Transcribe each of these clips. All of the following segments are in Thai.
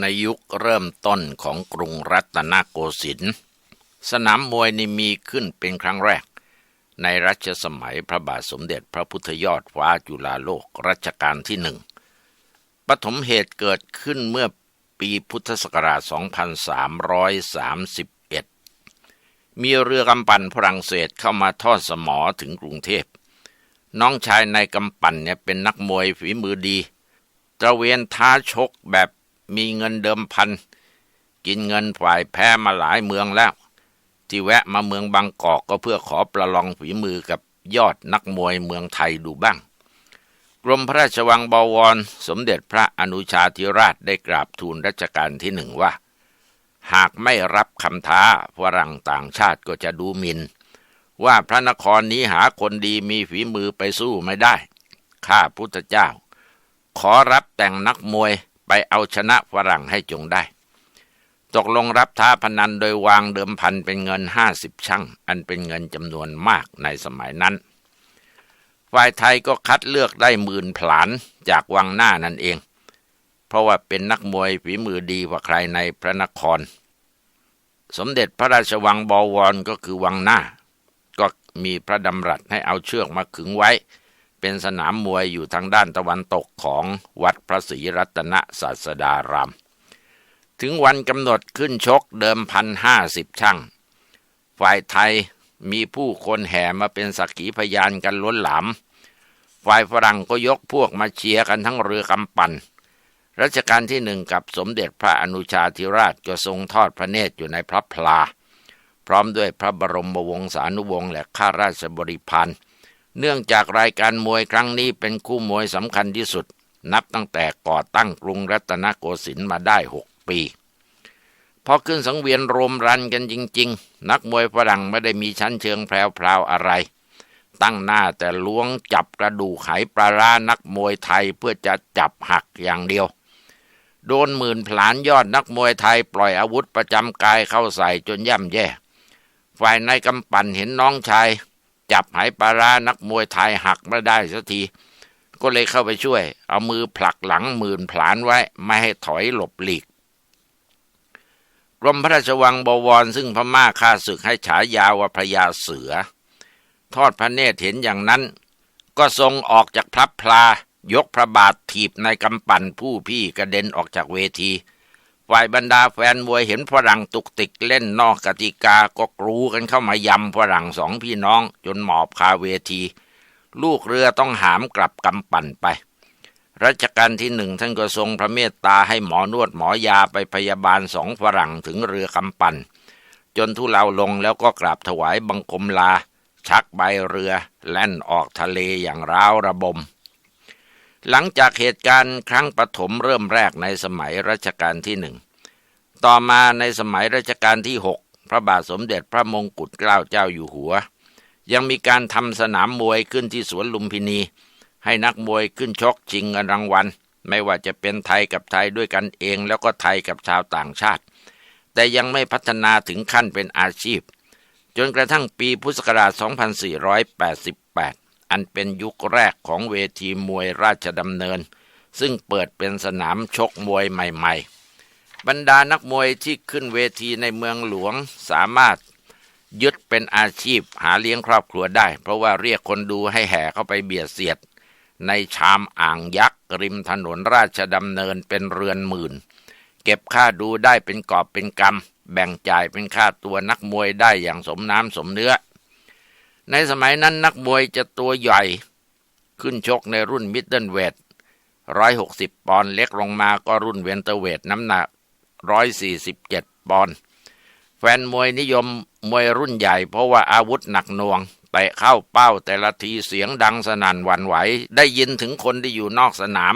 ในยุคเริ่มต้นของกรุงรัตนโกสินทร์สนามมวยนี่มีขึ้นเป็นครั้งแรก ในรัชสมัยพระบาทสมเด็จพระพุทธยอดฟ้าจุฬาโลกรัชกาลที่หนึ่งปฐมเหตุเกิดขึ้นเมื่อปีพุทธศักราช 2331 มีเรือกำปั่นฝรั่งเศสเข้ามาทอดสมอถึงกรุงเทพ น้องชายในกำปั่นเนี่ยเป็นนักมวยฝีมือดี ตระเวนท้าชกแบบ มีเงินเดิมพัน กินเงินฝ่ายแพ้มาหลายเมืองแล้ว ที่แวะมาเมืองบางกอกก็เพื่อขอประลองฝีมือกับยอดนักมวยเมืองไทยดูบ้าง กรมพระราชวังบวร สมเด็จพระอนุชาธิราชได้กราบทูลรัชกาลที่หนึ่งว่า หากไม่รับคำท้าฝรั่งต่างชาติก็จะดูหมินว่าพระนครนี้หาคนดีมีฝีมือไปสู้ไม่ได้ ข้าพุทธเจ้า ขอรับแต่งนักมวย ไปเอาชนะฝรั่งให้จงได้ ตกลงรับท้าพนันโดยวางเดิมพันเป็นเงินห้าสิบช่างอันเป็นเงินจำนวนมากในสมัยนั้น ฝ่ายไทยก็คัดเลือกได้หมื่นผลานจากวังหน้านั่นเอง เพราะว่าเป็นนักมวยฝีมือดีกว่าใครในพระนคร สมเด็จพระราชวังบวรก็คือวังหน้า ก็มีพระดำรัสให้เอาเชือกมาขึงไว้ เป็นสนามมวยอยู่ทางด้านตะวันตกของวัดพระศรีรัตนศาสดาราม ถึงวันกำหนดขึ้นชกเดิมพันห้าสิบช่าง ฝ่ายไทยมีผู้คนแห่มาเป็นสักขีพยานกันล้นหลาม ฝ่ายฝรั่งก็ยกพวกมาเชียร์กันทั้งเรือกำปั่นรัชกาลที่หนึ่งกับสมเด็จพระอนุชาธิราชก็ทรงทอดพระเนตรอยู่ในพระพลา พร้อมด้วยพระบรมวงศานุวงศ์และข้าราชบริพาร เนื่องจากรายการมวยครั้งนี้เป็นคู่มวยสำคัญที่สุด นับตั้งแต่ก่อตั้งกรุงรัตนโกสินทร์มาได้หกปี พอขึ้นสังเวียนรมรันกันจริง ๆ นักมวยฝรั่งไม่ได้มีชั้นเชิงแพรวๆอะไร ตั้งหน้าแต่ล้วงจับกระดูกไหปลาร้านักมวยไทยเพื่อจะจับหักอย่างเดียว โดนหมื่นผลานยอดนักมวยไทยปล่อยอาวุธประจำกายเข้าใส่จนย่ำแย่ ฝ่ายนายกำปั่นเห็นน้องชาย จับไหปลาร้านักมวยไทยหักไม่ได้สักที ก็เลยเข้าไปช่วย เอามือผลักหลังหมื่นผลานไว้ ไม่ให้ถอยหลบหลีกกรมพระราชวังบวรซึ่งพม่าฆ่าศึกให้ฉายาว่าพระยาเสือ ทอดพระเนตรเห็นอย่างนั้น ก็ทรงออกจากพระพลายกพระบาทถีบในกำปั่นผู้พี่กระเด็นออกจากเวที ฝ่ายบรรดาแฟนมวยเห็นฝรั่งตุกติกเล่นนอกกติกาก็กรูกันเข้ามายำฝรั่งสองพี่น้อง จนหมอบคาเวที ลูกเรือต้องหามกลับกำปั่นไป รัชกาลที่หนึ่งท่านก็ทรงพระเมตตาให้หมอนวดหมอยาไปพยาบาลสองฝรั่งถึงเรือกำปั่นจนทุเลาลงแล้วก็กราบถวายบังคมลา ชักใบเรือแล่นออกทะเลอย่างร้าวระบม หลังจากเหตุการณ์ครั้งปฐมเริ่มแรกในสมัยรัชกาลที่หนึ่ง ต่อมาในสมัยรัชกาลที่หกพระบาทสมเด็จพระมงกุฎเกล้าเจ้าอยู่หัว ยังมีการทำสนามมวยขึ้นที่สวนลุมพินี ให้นักมวยขึ้นชกชิงเงินรางวัล ไม่ว่าจะเป็นไทยกับไทยด้วยกันเอง แล้วก็ไทยกับชาวต่างชาติ แต่ยังไม่พัฒนาถึงขั้นเป็นอาชีพ จนกระทั่งปีพุทธศักราช 2488 อันเป็นยุคแรกของเวทีมวยราชดำเนิน ซึ่งเปิดเป็นสนามชกมวยใหม่ๆ บรรดานักมวยที่ขึ้นเวทีในเมืองหลวงสามารถยึดเป็นอาชีพหาเลี้ยงครอบครัวได้ เพราะว่าเรียกคนดูให้แห่เข้าไปเบียดเสียด ในชามอ่างยักษ์ริมถนนราชดำเนินเป็นเรือนหมื่น เก็บค่าดูได้เป็นกอบเป็นกำแบ่งจ่ายเป็นค่าตัวนักมวยได้อย่างสมน้ำสมเนื้อ ในสมัยนั้นนักมวยจะตัวใหญ่ ขึ้นชกในรุ่นมิดเดิลเวทร้อยหกสิบปอนด์เล็กลงมาก็รุ่นเวนเตอร์เวทน้ำหนักร้อยสี่สิบเจ็ดปอนด์แฟนมวยนิยมมวยรุ่นใหญ่ เพราะว่าอาวุธหนักหน่วงเตะเข้าเป้าแต่ละทีเสียงดังสนั่นหวั่นไหว ได้ยินถึงคนที่อยู่นอกสนาม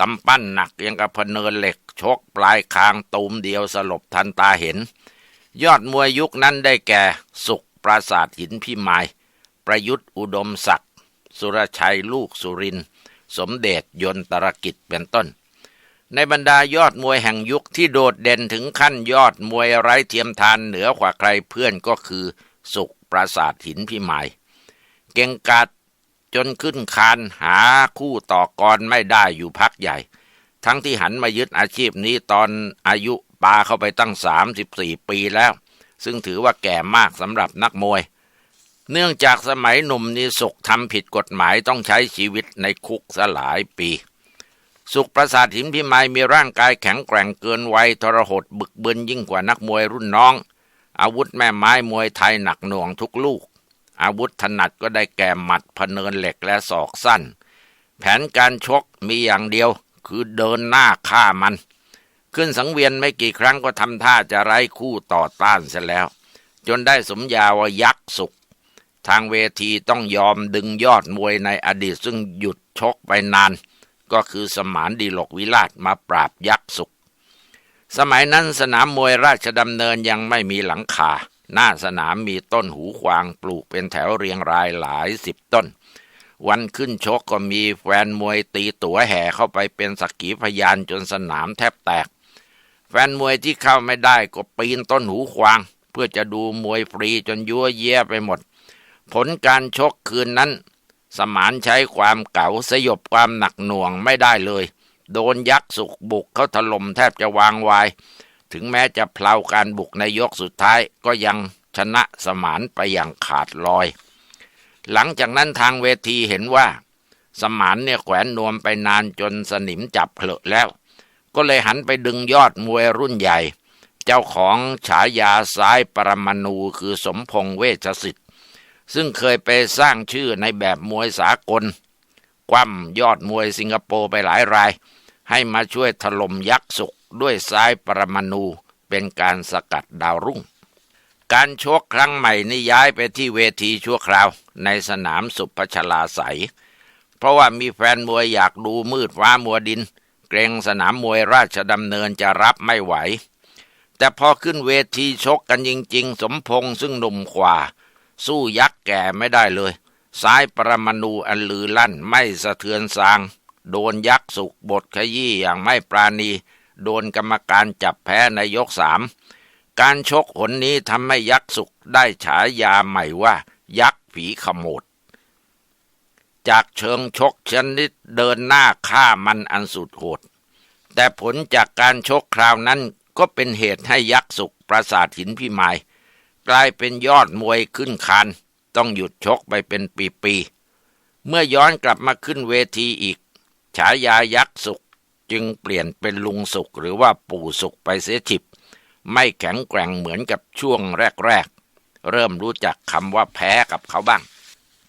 กำปั้นหนักยังกับพเนินเหล็ก ชกปลายคางตูมเดียวสลบทันตาเห็น ยอดมวยยุคนั้นได้แก่สุข ปราสาทหินพี่ไม้ประยุทธ์อุดมศักดิ์สุรชัยลูกสุริน สมเด็จยนตรกิจเป็นต้น ในบรรดายอดมวยแห่งยุคที่โดดเด่นถึงขั้นยอดมวยไร้เทียมทานเหนือกว่าใครเพื่อนก็คือ สุขปราสาทหินพี่ไม้เก่งกาจจนขึ้นคานหาคู่ต่อกรไม่ได้อยู่พักใหญ่ ทั้งที่หันมายึดอาชีพนี้ตอนอายุปาเข้าไปตั้ง 34 ปีแล้ว ซึ่งถือว่าแก่มากสำหรับนักมวย เนื่องจากสมัยหนุ่มนี่สุขทำผิดกฎหมายต้องใช้ชีวิตในคุกสลายปี สุขประสาทหินพิมายมีร่างกายแข็งแกร่งเกินวัยทรหดบึกบึนยิ่งกว่านักมวยรุ่นน้อง อาวุธแม่ไม้มวยไทยหนักหน่วงทุกลูก อาวุธถนัดก็ได้แก่หมัดพเนินเหล็กและศอกสั้น แผนการชกมีอย่างเดียวคือเดินหน้าฆ่ามัน ขึ้นสังเวียนไม่กี่ครั้งก็ทำท่าจะไร้คู่ต่อต้านเสียแล้ว จนได้สมญาว่ายักษ์สุข ทางเวทีต้องยอมดึงยอดมวยในอดีตซึ่งหยุดชกไปนาน ก็คือสมานดีหลกวิราชมาปราบยักษ์สุข สมัยนั้นสนามมวยราชดำเนินยังไม่มีหลังคา หน้าสนามมีต้นหูควางปลูกเป็นแถวเรียงรายหลายสิบต้นวันขึ้นชกก็มีแฟนมวยตีตั๋วแห่เข้าไปเป็นสักขีพยานจนสนามแทบแตก แฟนมวยที่เข้าไม่ได้ก็ปีนต้นหูควาง เพื่อจะดูมวยฟรีจนยั่วเยี่ยไปหมด ผลการชกคืนนั้น สมานใช้ความเก๋าสยบความหนักหน่วงไม่ได้เลย โดนยักษ์สุกบุกเขาถล่มแทบจะวางวาย ถึงแม้จะเพลาการบุกในยกสุดท้ายก็ยังชนะสมานไปอย่างขาดลอย หลังจากนั้นทางเวทีเห็นว่า สมานเนี่ยแขวนนวมไปนานจนสนิมจับเผลอแล้ว ก็เลยหันไปดึงยอดมวยรุ่นใหญ่ เจ้าของฉายาซ้ายปรมาณูคือสมพงษ์เวชสิทธิ์ ซึ่งเคยไปสร้างชื่อในแบบมวยสากล คว่ำยอดมวยสิงคโปร์ไปหลายราย ให้มาช่วยถล่มยักษ์สุกด้วยซ้ายปรมาณูเป็นการสกัดดาวรุ่ง การชกครั้งใหม่นี่ย้ายไปที่เวทีชั่วคราว ในสนามสุพชลาใส เพราะว่ามีแฟนมวยอยากดูมืดฟ้ามัวดิน กรงสนามมวยราชดำเนินจะรับไม่ไหว แต่พอขึ้นเวทีชกกันจริง ๆ สมพงษ์ซึ่งหนุ่มขวา สู้ยักษ์แก่ไม่ได้เลยซ้ายปรมาณูอันลือลั่นไม่สะเทือนสาง โดนยักษ์สุกบทขยี้อย่างไม่ปราณี โดนกรรมการจับแพ้ในยกสามการชกหนนี้ทำให้ยักษ์สุกได้ฉายาใหม่ว่า ยักษ์ผีขโมด จากเชิงชกชนิดเดินหน้าฆ่ามันอันสุดโหด แต่ผลจากการชกคราวนั้นก็เป็นเหตุให้ยักษ์สุกประสาทหินพิมายกลายเป็นยอดมวยขึ้นคานต้องหยุดชกไปเป็นปีๆ เมื่อย้อนกลับมาขึ้นเวทีอีก ฉายายักษ์สุกจึงเปลี่ยนเป็นลุงสุกหรือว่าปู่สุกไปเสียฉิบไม่แข็งแกร่งเหมือนกับช่วงแรก ๆ เริ่มรู้จักคำว่าแพ้กับเขาบ้าง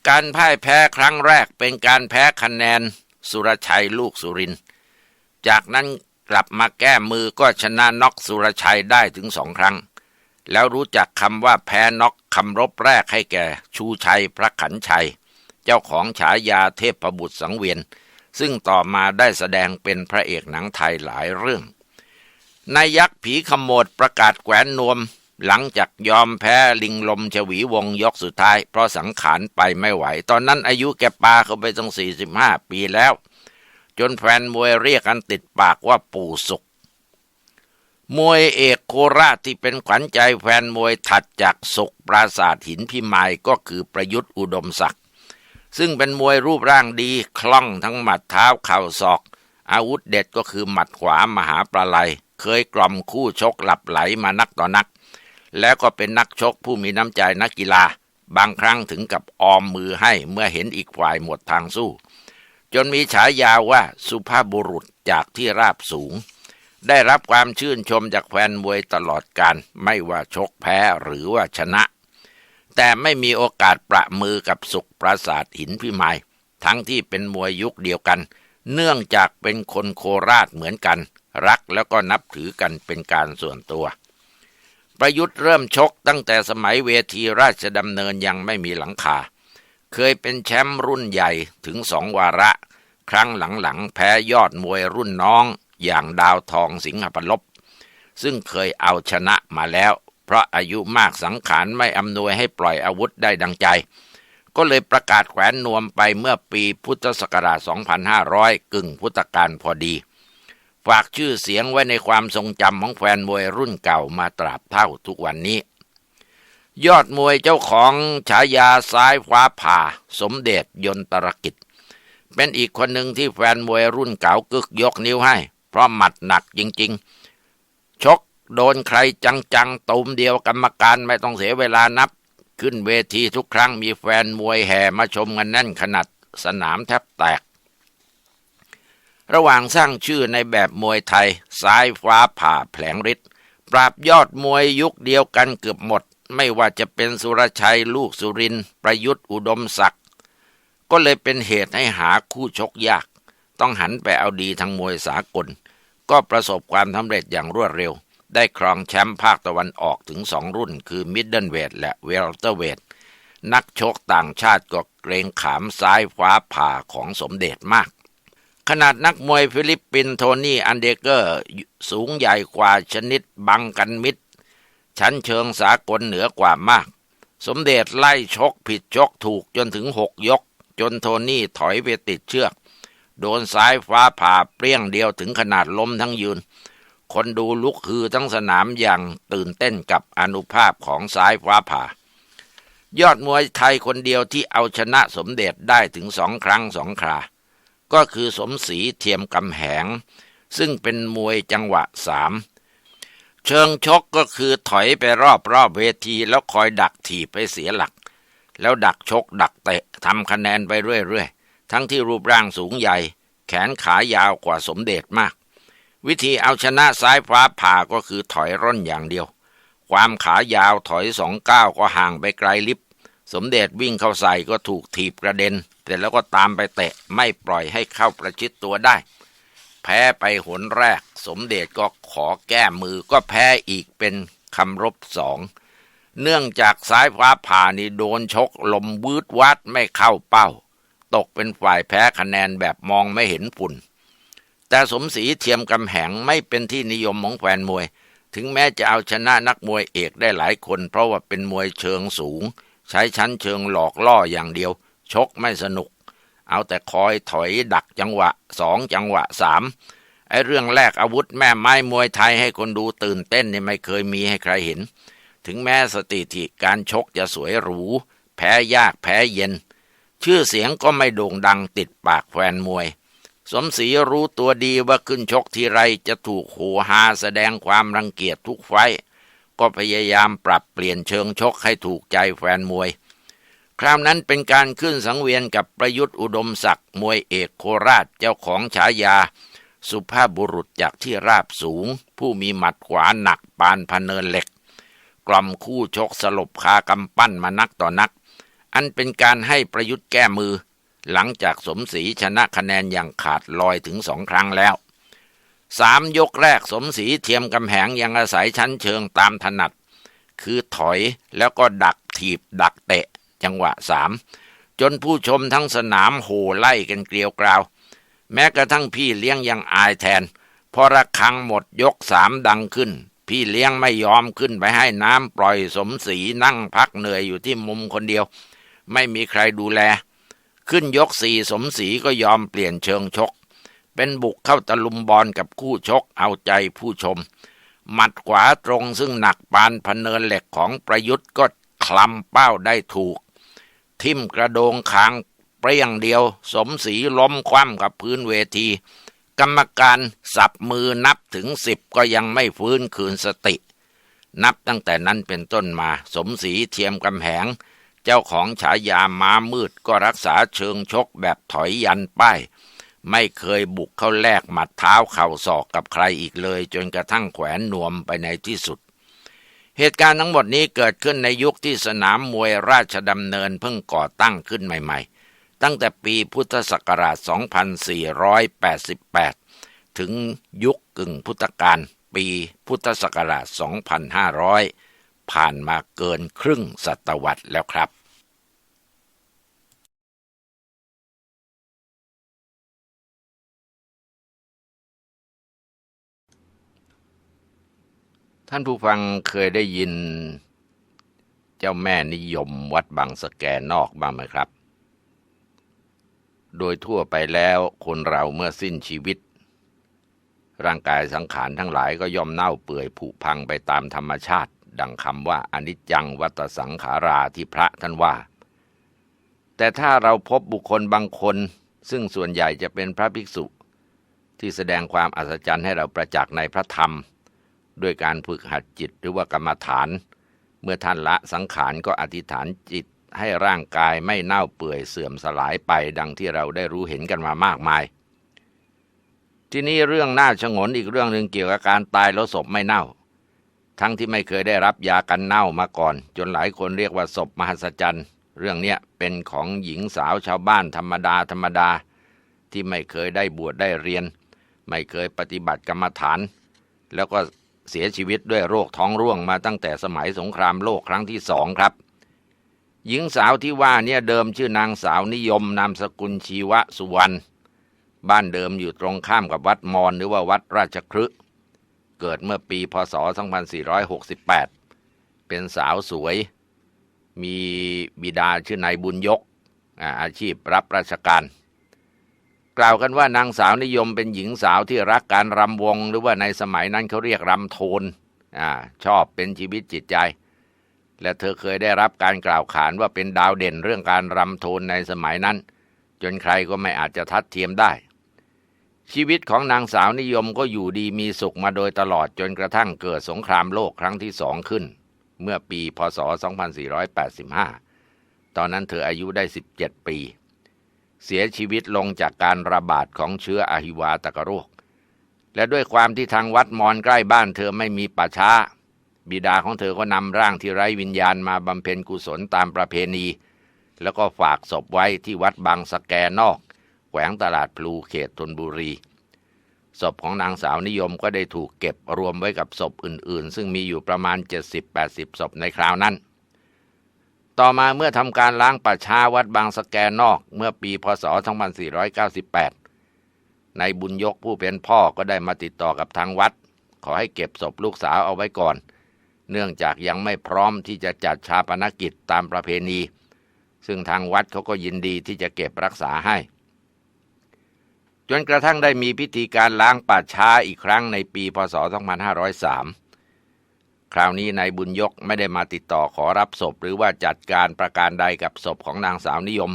การพ่ายแพ้ครั้งแรกเป็นการแพ้คะแนนสุรชัยลูกสุริน จากนั้นกลับมาแก้มือก็ชนะน็อกสุรชัยได้ถึงสองครั้ง แล้วรู้จักคำว่าแพ้น็อกคำรบแรกให้แก่ชูชัยพระขันชัย เจ้าของฉายาเทพบุตรสังเวียน ซึ่งต่อมาได้แสดงเป็นพระเอกหนังไทยหลายเรื่องนายยักษ์ผีขโมดประกาศแขวนนวม หลังจากยอมแพ้ลิงลมชวีวงยกสุดท้าย เพราะสังขารไปไม่ไหว ตอนนั้นอายุแกปาเข้าไปตั้งสี่สิบห้าปีแล้ว จนแฟนมวยเรียกกันติดปากว่าปู่สุกมวยเอกโคราชที่เป็นขวัญใจแฟนมวยถัดจากสุกปราสาทหินพิมายก็คือประยุทธ์อุดมศักดิ์ซึ่งเป็นมวยรูปร่างดีคล่องทั้งหมัดเท้าเข่าศอก อาวุธเด็ดก็คือหมัดขวามหาปลาไลเคยกล่อมคู่ชกหลับไหลมานักต่อนัก แล้วก็เป็นนักชกผู้มีน้ำใจนักกีฬา บางครั้งถึงกับออมมือให้เมื่อเห็นอีกฝ่ายหมดทางสู้ จนมีฉายาว่าสุภาพบุรุษจากที่ราบสูง ได้รับความชื่นชมจากแฟนมวยตลอดการไม่ว่าชกแพ้หรือว่าชนะ แต่ไม่มีโอกาสประมือกับสุขปราสาทหินพิมายทั้งที่เป็นมวยยุคเดียวกัน เนื่องจากเป็นคนโคราชเหมือนกัน รักแล้วก็นับถือกันเป็นการส่วนตัว ประยุทธ์เริ่มชกตั้งแต่สมัยเวทีราชดำเนินยังไม่มีหลังคา เคยเป็นแชมป์รุ่นใหญ่ถึงสองวาระ ครั้งหลังๆแพ้ยอดมวยรุ่นน้องอย่างดาวทองสิงหปลบซึ่งเคยเอาชนะมาแล้ว เพราะอายุมากสังขารไม่อำนวยให้ปล่อยอาวุธได้ดังใจ ก็เลยประกาศแขวนนวมไปเมื่อปีพุทธศักราช 2500 กึ่งพุทธกาลพอดี ฝากชื่อเสียงไว้ในความทรงจำของแฟนมวยรุ่นเก่ามาตราบเท่าทุกวันนี้ ยอดมวยเจ้าของฉายาซ้ายฟ้าผ่า สมเด็จยนตรกิจ เป็นอีกคนหนึ่งที่แฟนมวยรุ่นเก่ากึกยกนิ้วให้ เพราะหมัดหนักจริง ๆ ชกโดนใครจังๆตูมเดียวกรรมการไม่ต้องเสียเวลานับ ขึ้นเวทีทุกครั้งมีแฟนมวยแห่มาชมกันแน่นขนาดสนามแทบแตก ระหว่างสร้างชื่อในแบบมวยไทย ซ้ายฟ้าผ่าแผลงฤทธิ์ปราบยอดมวยยุคเดียวกันเกือบหมด ไม่ว่าจะเป็นสุรชัยลูกสุรินประยุทธ์อุดมศักดิ์ก็เลยเป็นเหตุให้หาคู่ชกยาก ต้องหันไปเอาดีทางมวยสากล ก็ประสบความสำเร็จอย่างรวดเร็ว ได้ครองแชมป์ภาคตะวันออกถึงสองรุ่น คือมิดเดิลเวทและเวลเตอร์เวทนักชกต่างชาติก็เกรงขามซ้ายฟ้าผ่าของสมเด็จมาก ขนาดนักมวยฟิลิปปินส์โทนี่อันเดเกอร์สูงใหญ่กว่าชนิดบังกันมิด ชั้นเชิงสากลเหนือกว่ามาก สมเด็จไล่ชกผิดชกถูกจนถึงหกยก จนโทนี่ถอยไปติดเชือก โดนซ้ายฟ้าผ่าเปรี้ยงเดียวถึงขนาดล้มทั้งยืน คนดูลุกฮือทั้งสนามอย่างตื่นเต้นกับอนุภาพของซ้ายฟ้าผ่ายอดมวยไทยคนเดียวที่เอาชนะสมเด็จได้ถึงสองครั้งสองครา ก็คือสมศรีเทียมกำแหง ซึ่งเป็นมวยจังหวะสามเชิงชกก็คือถอยไปรอบรอบเวทีแล้วคอยดักถีบไปเสียหลัก แล้วดักชกดักเตะทำคะแนนไปเรื่อยๆ ทั้งที่รูปร่างสูงใหญ่ แขนขายาวกว่าสมเด็จมาก วิธีเอาชนะซ้ายฟ้าผ่าก็คือถอยร่นอย่างเดียว ความขายาวถอยสองก้าวก็ห่างไปไกลลิบ สมเด็จวิ่งเข้าใส่ก็ถูกถีบกระเด็น เสร็จแล้วก็ตามไปเตะไม่ปล่อยให้เข้าประชิดตัวได้ แพ้ไปหนแรก สมเด็จก็ขอแก้มือก็แพ้อีกเป็นคำรบสอง เนื่องจากซ้ายฟ้าผ่านี่โดนชกลมวืดวัดไม่เข้าเป้า ตกเป็นฝ่ายแพ้คะแนนแบบมองไม่เห็นฝุ่น แต่สมศรีเทียมกำแหงไม่เป็นที่นิยมของแฟนมวย ถึงแม้จะเอาชนะนักมวยเอกได้หลายคน เพราะว่าเป็นมวยเชิงสูง ใช้ชั้นเชิงหลอกล่ออย่างเดียว ชกไม่สนุก เอาแต่คอยถอยดักจังหวะสองจังหวะสามไอ้เรื่องแรกอาวุธแม่ไม้มวยไทยให้คนดูตื่นเต้นนี่ไม่เคยมีให้ใครเห็น ถึงแม้สถิติการชกจะสวยหรู แพ้ยากแพ้เย็น ชื่อเสียงก็ไม่โด่งดังติดปากแฟนมวย สมศรีรู้ตัวดีว่าขึ้นชกทีไรจะถูกโหหาแสดงความรังเกียจทุกไฟ ก็พยายามปรับเปลี่ยนเชิงชกให้ถูกใจแฟนมวย คราวนั้นเป็นการขึ้นสังเวียนกับประยุทธ์อุดมศักดิ์มวยเอกโคราชเจ้าของฉายา สุภาพบุรุษจากที่ราบสูง ผู้มีหมัดขวาหนักปานพเนินเหล็ก กล่อมคู่ชกสลบคากำปั้นมานักต่อนัก อันเป็นการให้ประยุทธ์แก้มือ หลังจากสมศรีชนะคะแนนอย่างขาดลอยถึงสองครั้งแล้วสามยกแรกสมศรีเทียมกำแหงยังอาศัยชั้นเชิงตามถนัด คือถอยแล้วก็ดักถีบดักเตะ จังหวะสามจนผู้ชมทั้งสนามโห่ไล่กันเกลียวกราว แม้กระทั่งพี่เลี้ยงยังอายแทน พอระฆังหมดยกสามดังขึ้น พี่เลี้ยงไม่ยอมขึ้นไปให้น้ำปล่อยสมศรีนั่งพักเหนื่อยอยู่ที่มุมคนเดียว ไม่มีใครดูแล ขึ้นยกสี่สมศรีก็ยอมเปลี่ยนเชิงชก เป็นบุกเข้าตะลุมบอลกับคู่ชกเอาใจผู้ชม หมัดขวาตรงซึ่งหนักปานพเนินเหล็กของประยุทธ์ก็คลำเป้าได้ถูก ทิ่มกระโดงคางเปรี้ยงเดียว สมศรีล้มคว่ำกับพื้นเวที กรรมการสับมือนับถึงสิบก็ยังไม่ฟื้นคืนสติ นับตั้งแต่นั้นเป็นต้นมา สมศรีเทียมกำแหง เจ้าของฉายาม้ามืดก็รักษาเชิงชกแบบถอยยันป้ายไม่เคยบุกเข้าแลกหมัดเท้าเข่าศอกกับใครอีกเลย จนกระทั่งแขวนนวมไปในที่สุด เหตุการณ์ทั้งหมดนี้เกิดขึ้นในยุคที่สนามมวยราชดำเนินเพิ่งก่อตั้งขึ้นใหม่ๆ ตั้งแต่ปีพุทธศักราช 2488 ถึงยุคกึ่งพุทธกาลปีพุทธศักราช 2500 ผ่านมาเกินครึ่งศตวรรษแล้วครับ ท่านผู้ฟังเคยได้ยิน เจ้าแม่นิยมวัดบางสะแกนอกบ้างไหมครับ โดยทั่วไปแล้วคนเราเมื่อสิ้นชีวิต ร่างกายสังขารทั้งหลายก็ย่อมเน่าเปื่อยผุพังไปตามธรรมชาติ ดังคำว่าอนิจจังวัตสังขาราที่พระท่านว่า แต่ถ้าเราพบบุคคลบางคน ซึ่งส่วนใหญ่จะเป็นพระภิกษุ ที่แสดงความอัศจรรย์ให้เราประจักษ์ในพระธรรม ด้วยการฝึกหัดจิตหรือว่ากรรมฐาน เมื่อท่านละสังขารก็อธิษฐานจิตให้ร่างกายไม่เน่าเปื่อยเสื่อมสลายไปดังที่เราได้รู้เห็นกันมามากมาย ที่นี้เรื่องน่าชงนอีกเรื่องหนึ่งเกี่ยวกับการตายแล้วศพไม่เน่า ทั้งที่ไม่เคยได้รับยากันเน่ามาก่อน จนหลายคนเรียกว่าศพมหัศจรรย์ เรื่องเนี้ยเป็นของหญิงสาวชาวบ้านธรรมดาธรรมดา ที่ไม่เคยได้บวชได้เรียน ไม่เคยปฏิบัติกรรมฐาน แล้วก็ เสียชีวิตด้วยโรคท้องร่วงมาตั้งแต่สมัยสงครามโลกครั้งที่สองครับ หญิงสาวที่ว่าเนี่ยเดิมชื่อนางสาวนิยมนามสกุลชีวะสุวรรณบ้านเดิมอยู่ตรงข้ามกับวัดมอญหรือว่าวัดราชครึเกิดเมื่อปีพศ 2468 เป็นสาวสวย มีบิดาชื่อนายบุญยกอาอาชีพรับราชการ กล่าวกันว่านางสาวนิยมเป็นหญิงสาวที่รักการรำวง หรือว่าในสมัยนั้นเขาเรียกรำโทนอชอบเป็นชีวิตจิตใจ และเธอเคยได้รับการกล่าวขานว่าเป็นดาวเด่นเรื่องการรำโทนในสมัยนั้น จนใครก็ไม่อาจจะทัดเทียมได้ ชีวิตของนางสาวนิยมก็อยู่ดีมีสุขมาโดยตลอดจนกระทั่งเกิดสงครามโลกครั้งที่สองขึ้น เมื่อปีพศ 2485 ตอนนั้นเธออายุได้ 17 ปี เสียชีวิตลงจากการระบาดของเชื้ออหิวาตกโรค และด้วยความที่ทางวัดมอนใกล้บ้านเธอไม่มีป่าช้า บิดาของเธอก็นำร่างที่ไร้วิญญาณมาบำเพ็ญกุศลตามประเพณี แล้วก็ฝากศพไว้ที่วัดบางสะแกนอกแขวงตลาดพลูเขตธนบุรีศพของนางสาวนิยมก็ได้ถูกเก็บรวมไว้กับศพอื่นๆ ซึ่งมีอยู่ประมาณ 70-80 ศพในคราวนั้น ต่อมาเมื่อทำการล้างป่าช้าวัดบางสแกนอกเมื่อปีพศ 2498 ในบุญยกผู้เป็นพ่อก็ได้มาติดต่อกับทางวัด ขอให้เก็บศพลูกสาวเอาไว้ก่อน เนื่องจากยังไม่พร้อมที่จะจัดชาปนกิจตามประเพณี ซึ่งทางวัดเขาก็ยินดีที่จะเก็บรักษาให้ จนกระทั่งได้มีพิธีการล้างป่าช้าอีกครั้งในปีพศ 2503 คราวนี้นายบุญยกไม่ได้มาติดต่อขอรับศพ หรือว่าจัดการประการใดกับศพของนางสาวนิยม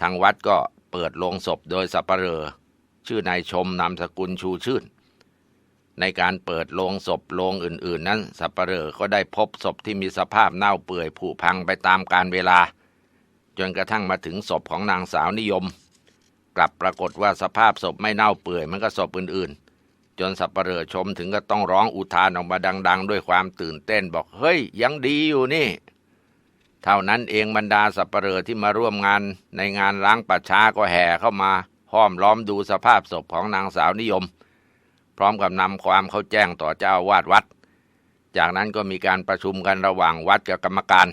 ทางวัดก็เปิดโลงศพโดยสัปเหร่อชื่อนายชมนามสกุลชูชื่น ในการเปิดโลงศพโลงอื่น ๆ นั้นสัปเหร่อก็ได้พบศพที่มีสภาพเน่าเปื่อยผุพังไปตามกาลเวลา จนกระทั่งมาถึงศพของนางสาวนิยม กลับปรากฏว่าสภาพศพไม่เน่าเปื่อยเหมันก็ศพอื่นๆ จนสัปเหร่อชมถึงก็ต้องร้องอุทานออกมาดัง ๆ ด้วยความตื่นเต้นบอกเฮ้ย ยังดีอยู่นี่ เท่านั้นเองบรรดาสัปเหร่อที่มาร่วมงานในงานล้างป่าช้าก็แห่เข้ามาห้อมล้อมดูสภาพศพของนางสาวนิยม พร้อมกับนำความเขาแจ้งต่อเจ้าวาดวัด จากนั้นก็มีการประชุมกันระหว่างวัดกับกรรมการ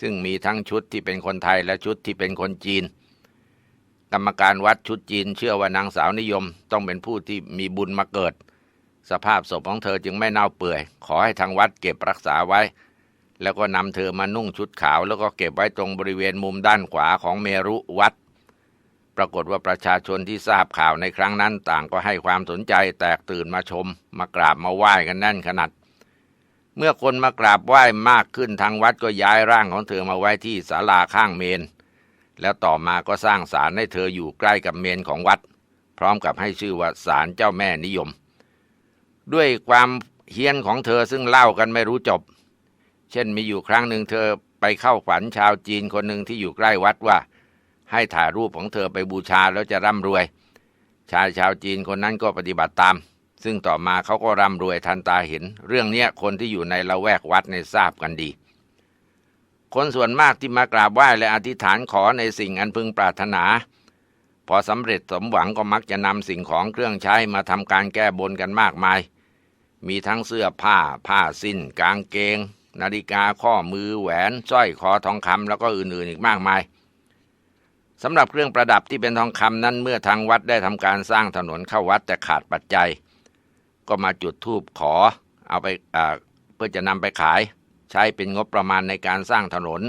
ซึ่งมีทั้งชุดที่เป็นคนไทยและชุดที่เป็นคนจีน กรรมการวัดชุดจีนเชื่อว่านางสาวนิยม ต้องเป็นผู้ที่มีบุญมาเกิด สภาพศพของเธอจึงไม่เน่าเปื่อย ขอให้ทางวัดเก็บรักษาไว้ แล้วก็นำเธอมานุ่งชุดขาว แล้วก็เก็บไว้ตรงบริเวณมุมด้านขวาของเมรุวัด ปรากฏว่าประชาชนที่ทราบข่าวในครั้งนั้นต่างก็ให้ความสนใจแตกตื่นมาชม มากราบมาไหว้กันแน่นขนาดเมื่อคนมากราบไหว้มากขึ้นทางวัดก็ย้ายร่างของเธอมาไว้ที่ศาลาข้างเมน แล้วต่อมาก็สร้างศาลให้เธออยู่ใกล้กับเมนของวัด พร้อมกับให้ชื่อว่าศาลเจ้าแม่นิยม ด้วยความเฮี้ยนของเธอซึ่งเล่ากันไม่รู้จบ เช่นมีอยู่ครั้งหนึ่งเธอไปเข้าฝันชาวจีนคนหนึ่งที่อยู่ใกล้วัดว่า ให้ถ่ายรูปของเธอไปบูชาแล้วจะร่ำรวย ชายชาวจีนคนนั้นก็ปฏิบัติตาม ซึ่งต่อมาเขาก็ร่ำรวยทันตาเห็น เรื่องเนี้ยคนที่อยู่ในละแวกวัดในทราบกันดี คนส่วนมากที่มากราบไหว้และอธิษฐานขอในสิ่งอันพึงปรารถนา พอสำเร็จสมหวังก็มักจะนำสิ่งของเครื่องใช้มาทำการแก้บนกันมากมาย มีทั้งเสื้อผ้า ผ้าสิ้น กางเกง นาฬิกาข้อมือแหวนสร้อยคอทองคำแล้วก็อื่นๆอีกมากมายสำหรับเครื่องประดับที่เป็นทองคำนั้นเมื่อทางวัดได้ทำการสร้างถนนเข้าวัดแต่ขาดปัจจัย ก็มาจุดธูปขอเอาไปเพื่อจะนำไปขาย ใช้เป็นงบประมาณในการสร้างถนน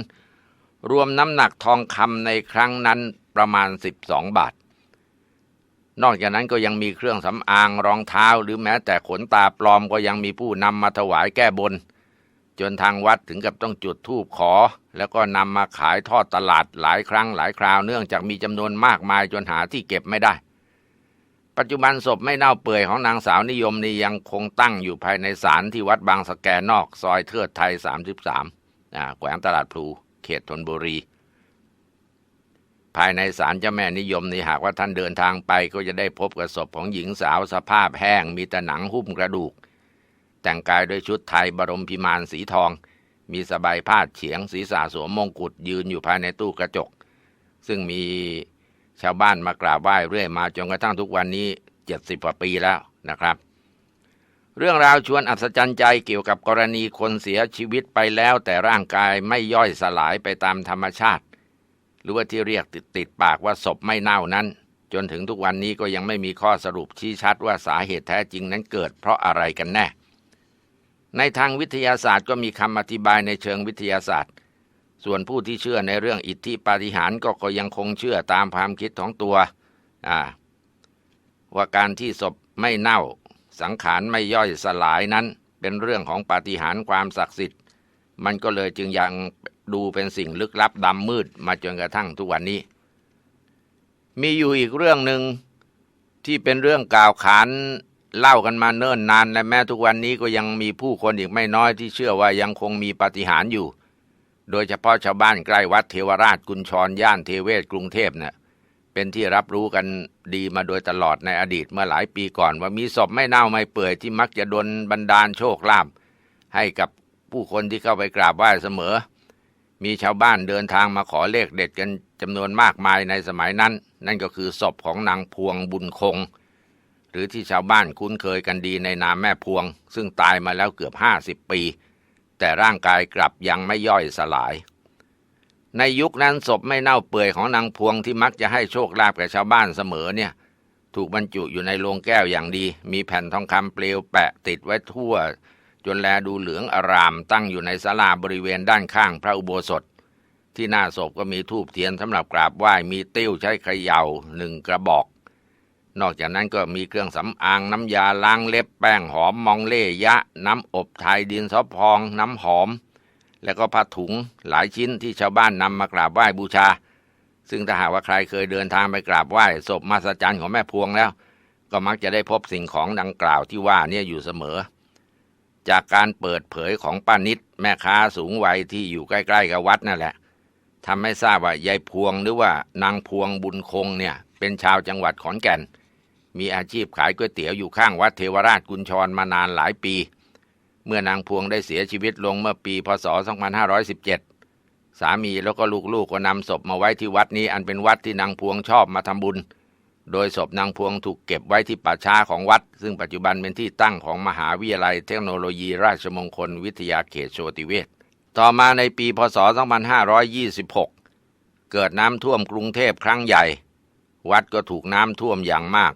รวมน้ำหนักทองคำในครั้งนั้นประมาณ 12 บาท นอกจากนั้นก็ยังมีเครื่องสำอางรองเท้าหรือแม้แต่ขนตาปลอมก็ยังมีผู้นำมาถวายแก้บน จนทางวัดถึงกับต้องจุดธูปขอ แล้วก็นำมาขายทอดตลาดหลายครั้งหลายคราวเนื่องจากมีจำนวนมากมายจนหาที่เก็บไม่ได้ ปัจจุบันศพไม่เน่าเปื่อยของนางสาวนิยมนี่ยังคงตั้งอยู่ภายในศาลที่วัดบางสะแกนอก ซอยเทิดไทย 33แขวงตลาดพลูเขตธนบุรี ภายในศาลเจ้าแม่นิยมนี่หากว่าท่านเดินทางไปก็จะได้พบกับศพของหญิงสาวสภาพแห้งมีแต่หนังหุ้มกระดูก แต่งกายด้วยชุดไทยบรมพิมานสีทอง มีสบายพาดเฉียงศีรษะสวมมงกุฎยืนอยู่ภายในตู้กระจก ซึ่งมี ชาวบ้านมากราบไหว้เรื่อยมาจนกระทั่งทุกวันนี้เจ็ดสิบกว่าปีแล้วนะครับ เรื่องราวชวนอัศจรรย์ใจเกี่ยวกับกรณีคนเสียชีวิตไปแล้ว แต่ร่างกายไม่ย่อยสลายไปตามธรรมชาติ หรือว่าที่เรียกติดติดปากว่าศพไม่เน่านั้น จนถึงทุกวันนี้ก็ยังไม่มีข้อสรุปชี้ชัดว่าสาเหตุแท้จริงนั้นเกิดเพราะอะไรกันแน่ ในทางวิทยาศาสตร์ก็มีคำอธิบายในเชิงวิทยาศาสตร์ ส่วนผู้ที่เชื่อในเรื่องอิทธิปาฏิหาริย์ก็ก็ยังคงเชื่อตามความคิดของตัวว่าการที่ศพไม่เน่า สังขารไม่ย่อยสลายนั้น เป็นเรื่องของปาฏิหาริย์ความศักดิ์สิทธิ์ มันก็เลยจึงยังดูเป็นสิ่งลึกลับดำมืดมาจนกระทั่งทุกวันนี้ มีอยู่อีกเรื่องหนึ่งที่เป็นเรื่องกล่าวขานเล่ากันมาเนิ่นนานและแม้ทุกวันนี้ก็ยังมีผู้คนอีกไม่น้อยที่เชื่อว่ายังคงมีปาฏิหาริย์อยู่ โดยเฉพาะชาวบ้านใกล้วัดเทวราชกุญชรย่านเทเวศกรุงเทพเนี่ยเป็นที่รับรู้กันดีมาโดยตลอดในอดีตเมื่อหลายปีก่อน ว่ามีศพไม่เน่าไม่เปื่อยที่มักจะดนบันดาลโชคลาภให้กับผู้คนที่เข้าไปกราบไหว้เสมอ มีชาวบ้านเดินทางมาขอเลขเด็ดกันจำนวนมากมายในสมัยนั้น นั่นก็คือศพของนางพวงบุญคง หรือที่ชาวบ้านคุ้นเคยกันดีในนามแม่พวง ซึ่งตายมาแล้วเกือบห้าสิบปี แต่ร่างกายกลับยังไม่ย่อยสลาย ในยุคนั้นศพไม่เน่าเปื่อยของนางพวงที่มักจะให้โชคลาภแก่ชาวบ้านเสมอเนี่ย ถูกบรรจุอยู่ในโลงแก้วอย่างดี มีแผ่นทองคำเปลวแปะติดไว้ทั่ว จนแลดูเหลืองอารามตั้งอยู่ในศาลาบริเวณด้านข้างพระอุโบสถ ที่หน้าศพก็มีทูบเทียนสำหรับกราบไหว้มีติ้วใช้เขย่าหนึ่งกระบอก นอกจากนั้นก็มีเครื่องสำอางน้ำยาล้างเล็บแป้งหอมมองเล่ยะ น้ำอบไทยดินสอพอง น้ำหอม แล้วก็ผ้าถุงหลายชิ้นที่ชาวบ้านนำมากราบไหว้บูชา ซึ่งถ้าหากว่าใครเคยเดินทางไปกราบไหว้ศพมาสจันของแม่พวงแล้ว ก็มักจะได้พบสิ่งของดังกล่าวที่ว่าเนี่ยอยู่เสมอ จากการเปิดเผยของป้านิดแม่ค้าสูงวัยที่อยู่ใกล้ๆกับวัดนั่นแหละทำให้ทราบว่ายายพวงหรือว่านางพวงบุญคงเนี่ยเป็นชาวจังหวัดขอนแก่น มีอาชีพขายก๋วยเตี๋ยวอยู่ข้างวัดเทวราชกุญชรมานานหลายปี เมื่อนางพวงได้เสียชีวิตลงเมื่อปีพศ 2517 สามีแล้วก็ลูกๆก็นำศพมาไว้ที่วัดนี้อันเป็นวัดที่นางพวงชอบมาทำบุญ โดยศพนางพวงถูกเก็บไว้ที่ป่าช้าของวัด ซึ่งปัจจุบันเป็นที่ตั้งของมหาวิทยาลัยเทคโนโลยีราชมงคลวิทยาเขตโชติเวศต่อมาในปีพศ 2526 เกิดน้ำท่วมกรุงเทพครั้งใหญ่ วัดก็ถูกน้ำท่วมอย่างมาก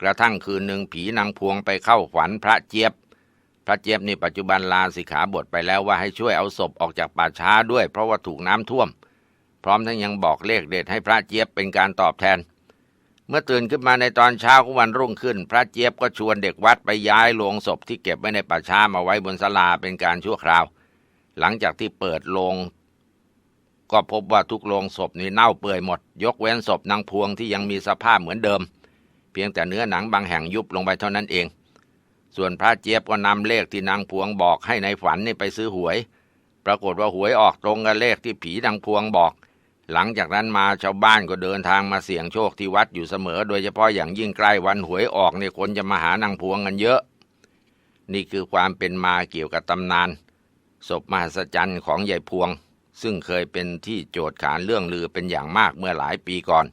กระทั่งคืนหนึ่งผีนางพวงไปเข้าฝันพระเจี๊ยบ พระเจี๊ยบนี่ปัจจุบันลาสิกขาบทไปแล้วว่าให้ช่วยเอาศพออกจากป่าช้าด้วย เพราะว่าถูกน้ำท่วม พร้อมทั้งยังบอกเลขเด็ดให้พระเจี๊ยบเป็นการตอบแทน เมื่อตื่นขึ้นมาในตอนเช้าของวันรุ่งขึ้น พระเจี๊ยบก็ชวนเด็กวัดไปย้ายโลงศพที่เก็บไว้ในป่าช้ามาไว้บนศาลาเป็นการชั่วคราว หลังจากที่เปิดโลงก็พบว่าทุกโลงศพนี่เน่าเปื่อยหมด ยกเว้นศพนางพวงที่ยังมีสภาพเหมือนเดิม เพียงแต่เนื้อหนังบางแห่งยุบลงไปเท่านั้นเอง ส่วนพระเจี๊ยบก็นำเลขที่นางพวงบอกให้ในฝันนี่ไปซื้อหวย ปรากฏว่าหวยออกตรงกับเลขที่ผีนางพวงบอก หลังจากนั้นมาชาวบ้านก็เดินทางมาเสี่ยงโชคที่วัดอยู่เสมอ โดยเฉพาะอย่างยิ่งใกล้วันหวยออกเนี่ยคนจะมาหานางพวงกันเยอะ นี่คือความเป็นมาเกี่ยวกับตำนาน ศพมหัศจรรย์ของยายพวง ซึ่งเคยเป็นที่โจทย์ขานเรื่องลือเป็นอย่างมากเมื่อหลายปีก่อน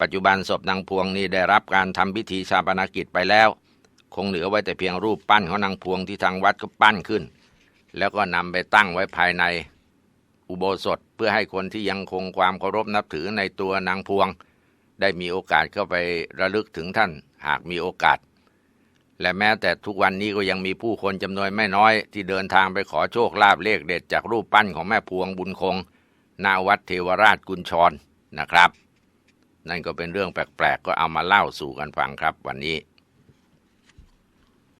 ปัจจุบันศพนางพวงนี้ได้รับการทำพิธีชาปนกิจไปแล้ว คงเหลือไว้แต่เพียงรูปปั้นของนางพวงที่ทางวัดก็ปั้นขึ้น แล้วก็นำไปตั้งไว้ภายในอุโบสถเพื่อให้คนที่ยังคงความเคารพนับถือในตัวนางพวง ได้มีโอกาสเข้าไประลึกถึงท่านหากมีโอกาส และแม้แต่ทุกวันนี้ก็ยังมีผู้คนจำนวนไม่น้อย ที่เดินทางไปขอโชคลาภเลขเด็ดจากรูปปั้นของแม่พวงบุญคงนาวัดเทวราชกุญชรนะครับ นั่นก็เป็นเรื่องแปลกๆ ก็เอามาเล่าสู่กันฟังครับวันนี้